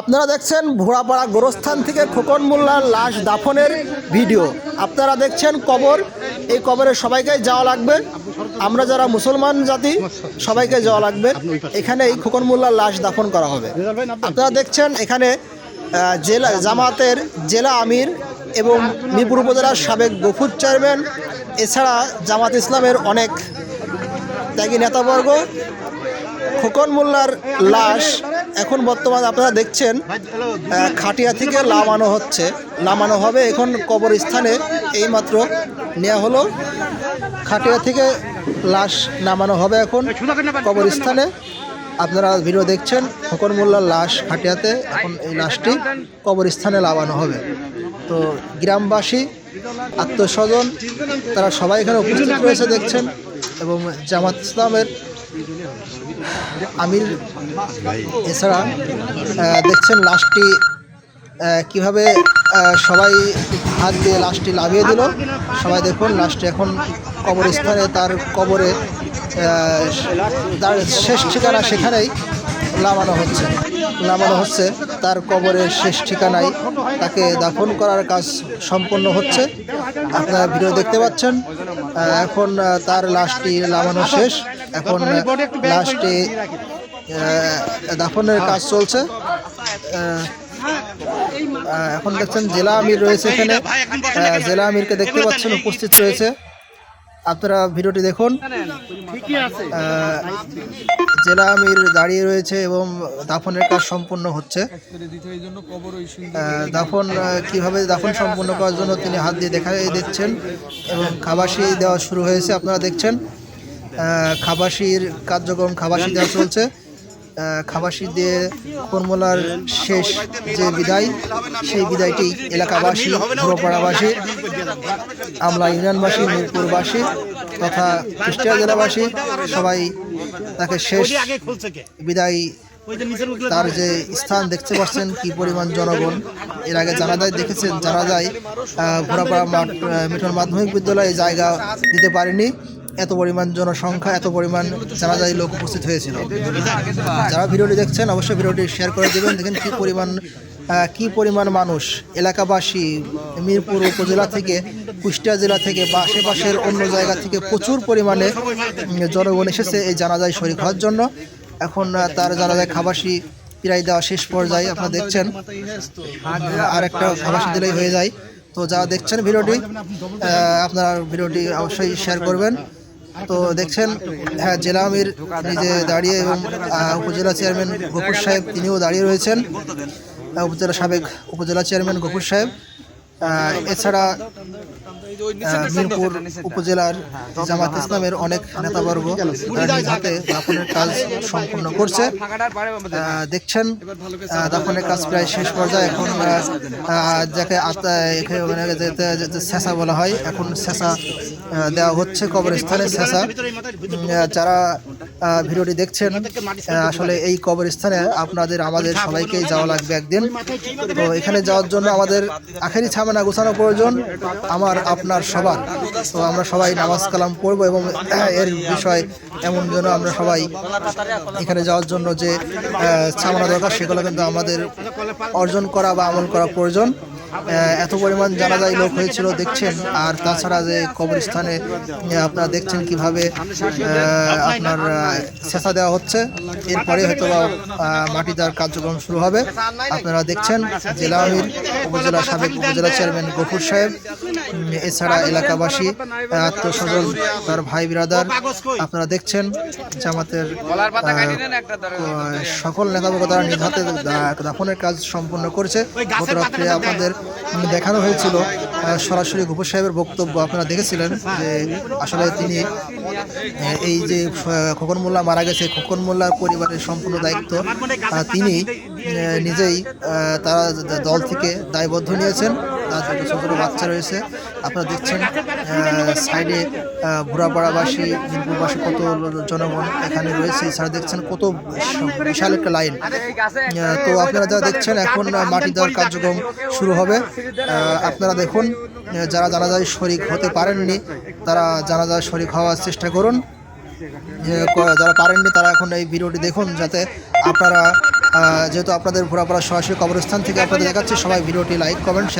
আপনারা দেখছেন ভোড়াপাড়া গোরস্থান থেকে খোকন মোল্লার লাশ দাফনের ভিডিও। আপনারা দেখছেন কবর। এই কবরে সবাইকে যাওয়া লাগবে। আমরা যারা মুসলমান জাতি, সবাইকে যাওয়া লাগবে। এখানে এই খোকন মোল্লার লাশ দাফন করা হবে। আপনারা দেখছেন এখানে জেলা জামাতের জেলা আমির এবং মিরপুর উপজেলার সাবেক গফুর চেয়ারম্যান। এছাড়া জামাত ইসলামের অনেক ত্যাগী নেতাবর্গ। খোকন মোল্লার লাশ এখন বর্তমানে আপনারা দেখছেন খাটিয়া থেকে নামানো হচ্ছে। নামানো হবে এখন কবরস্থানে, এইমাত্র নেওয়া হলো। খাটিয়া থেকে লাশ নামানো হবে এখন কবরস্থানে। আপনারা ভিডিও দেখছেন, খোকন মোল্লার লাশ খাটিয়াতে, এখন এই লাশটি কবরস্থানে নামানো হবে। তো গ্রামবাসী আত্মস্বজন তারা সবাই এখানে উপস্থিত রয়েছে, দেখছেন, এবং জামাত ইসলামের আমির, এছাড়া দেখছেন লাশটি কীভাবে সবাই হাত দিয়ে লাশটি লাভিয়ে দিল। সবাই দেখুন, লাশটি এখন কবরস্থানে, তার কবরে তার শেষ ঠিকানা সেখানেই নামানো হচ্ছে। নামানো হচ্ছে, তার কবরের শেষ ঠিকানায়। তাকে দাফন করার কাজ সম্পন্ন হচ্ছে। আপনারা ভিডিও দেখতে পাচ্ছেন। এখন তার লাশটি নামানো শেষ। এখন আহ, দাফনের কাজ চলছে। এখন দেখছেন জেলা আমির রয়েছে এখানে। জেলা আমিরকে দেখতে পাচ্ছেন উপস্থিত রয়েছে। আপনারা ভিডিওটি দেখুন। জেলা আমির দাঁড়িয়ে রয়েছে এবং দাফনের কাজ সম্পূর্ণ হচ্ছে। দাফন কীভাবে দাফন সম্পূর্ণ করার জন্য তিনি হাত দিয়ে দেখা দিচ্ছেন এবং খাবাসি দেওয়া শুরু হয়েছে আপনারা দেখছেন। খাবাসির কার্যক্রম খাবাসি দেওয়া চলছে। খাবাসি দিয়ে কর্মলার শেষ যে বিদায় সেই বিদায়টি এলাকাবাসী পুরোপাড়াবাসী আমলা ইউনিয়নবাসী মিরপুরবাসী তথা কুষ্টিয়া জেলাবাসী সবাই তাকে শেষ বিদায় তার যে স্থান দেখতে পাচ্ছেন কি পরিমাণ জনগণ। এর আগে জানা যায় দেখেছেন জানা যায় আহ, ঘোড়াপাড়া মাঠ মিঠন মাধ্যমিক বিদ্যালয়ে জায়গা দিতে পারেনি। এত পরিমাণ জনসংখ্যা, এত পরিমাণ জানা যায় লোক উপস্থিত হয়েছিল। যারা ভিডিওটি দেখছেন, অবশ্যই ভিডিওটি শেয়ার করে দেবেন। দেখেন কি পরিমাণ কি পরিমাণ মানুষ এলাকাবাসী মিরপুর উপজেলা থেকে, কুষ্টিয়া জেলা থেকে বা আশেপাশের অন্য জায়গা থেকে প্রচুর পরিমাণে জনগণ এসেছে এই জানাজায় শরীর হওয়ার জন্য। এখন তার জানাজায় খাবাসি প্রায় দেওয়া শেষ পর্যায়ে আপনারা দেখছেন। আর একটা খাবাসি দিলেই হয়ে যায়। তো যারা দেখছেন ভিডিওটি আপনারা ভিডিওটি অবশ্যই শেয়ার করবেন। তো দেখছেন হ্যাঁ জেলা আমির নিজে দাঁড়িয়ে এবং উপজেলা চেয়ারম্যান গফুর সাহেব তিনিও দাঁড়িয়ে রয়েছেন। উপজেলা সাবেক উপজেলা চেয়ারম্যান গফুর সাহেব। এছাড়া মিরপুর উপজেলার জামাত ইসলামের অনেক নেতাবর্গ নিজ হাতে দাফনের কাজ সম্পূর্ণ করছে। দেখছেন দাফনের কাজ প্রায় শেষ পর্যায়ে। এখন যাকে আত্মা- এখানে যেতে যেতে শেষা বলা হয় এখন শেষা দেওয়া হচ্ছে কবরস্থানে শেষা যারা ভিডিওটি দেখছেন আসলে এই কবরস্থানে আপনাদের আমাদের সবাইকেই যাওয়া লাগবে একদিন। তো এখানে যাওয়ার জন্য আমাদের আখেরি ছামানা গোছানো প্রয়োজন। আমার আপনার সবার। তো আমরা সবাই নামাজ কালাম পড়ব এবং এর বিষয় এমন যেন আমরা সবাই এখানে যাওয়ার জন্য যে চামড়া দরকার, সেগুলো কিন্তু আমাদের অর্জন করা বা আমল করা প্রয়োজন। এত পরিমাণ জানা যায় লোক হয়েছিল দেখছেন, আর তাছাড়া যে কবরস্থানে আপনারা দেখছেন কীভাবে আপনার শেষা দেওয়া হচ্ছে। এরপরে হয়তো মাটি দেওয়ার কার্যক্রম শুরু হবে। আপনারা দেখছেন জেলা আমির, উপজেলা সাবেক উপজেলা চেয়ারম্যান গফুর সাহেব এছাড়া এলাকাবাসী, আত্মস্বজন, তার ভাই বিরাদার, আপনারা দেখছেন জামাতের সকল নেতাবর্গ তারা নিজ হাতে দাফনের কাজ সম্পূর্ণ করছে। গত রাত্রে আপনাদের দেখানো হয়েছিল সরাসরি গফুর সাহেবের বক্তব্য আপনারা দেখেছিলেন যে আসলে তিনি এই যে খোকন মোল্লা মারা গেছে, খোকন মোল্লার পরিবারের সম্পূর্ণ দায়িত্ব তিনি নিজেই তারা দল থেকে দায়বদ্ধ নিয়েছেন। ছোটো ছোটো বাচ্চা রয়েছে। আপনারা দেখছেন সাইডে আহ, ঘোড়াপাড়াবাসী মিরপুরবাসী কত জনগণ এখানে রয়েছে। এছাড়া দেখছেন কত বিশাল একটা লাইন। তো আপনারা যারা দেখছেন এখন মাটি দেওয়ার কার্যক্রম শুরু হবে। আপনারা দেখুন যারা জানাজায় শরিক হতে পারেননি তারা জানাজায় শরিক হওয়ার চেষ্টা করুন। যারা পারেননি তারা এখন এই ভিডিওটি দেখুন যাতে আপনারা যেহেতু আপনাদের ভোরাপাড়া সরাসরি কবরস্থান থেকে আপনাদের দেখাচ্ছি সবাই ভিডিওটি লাইক কমেন্ট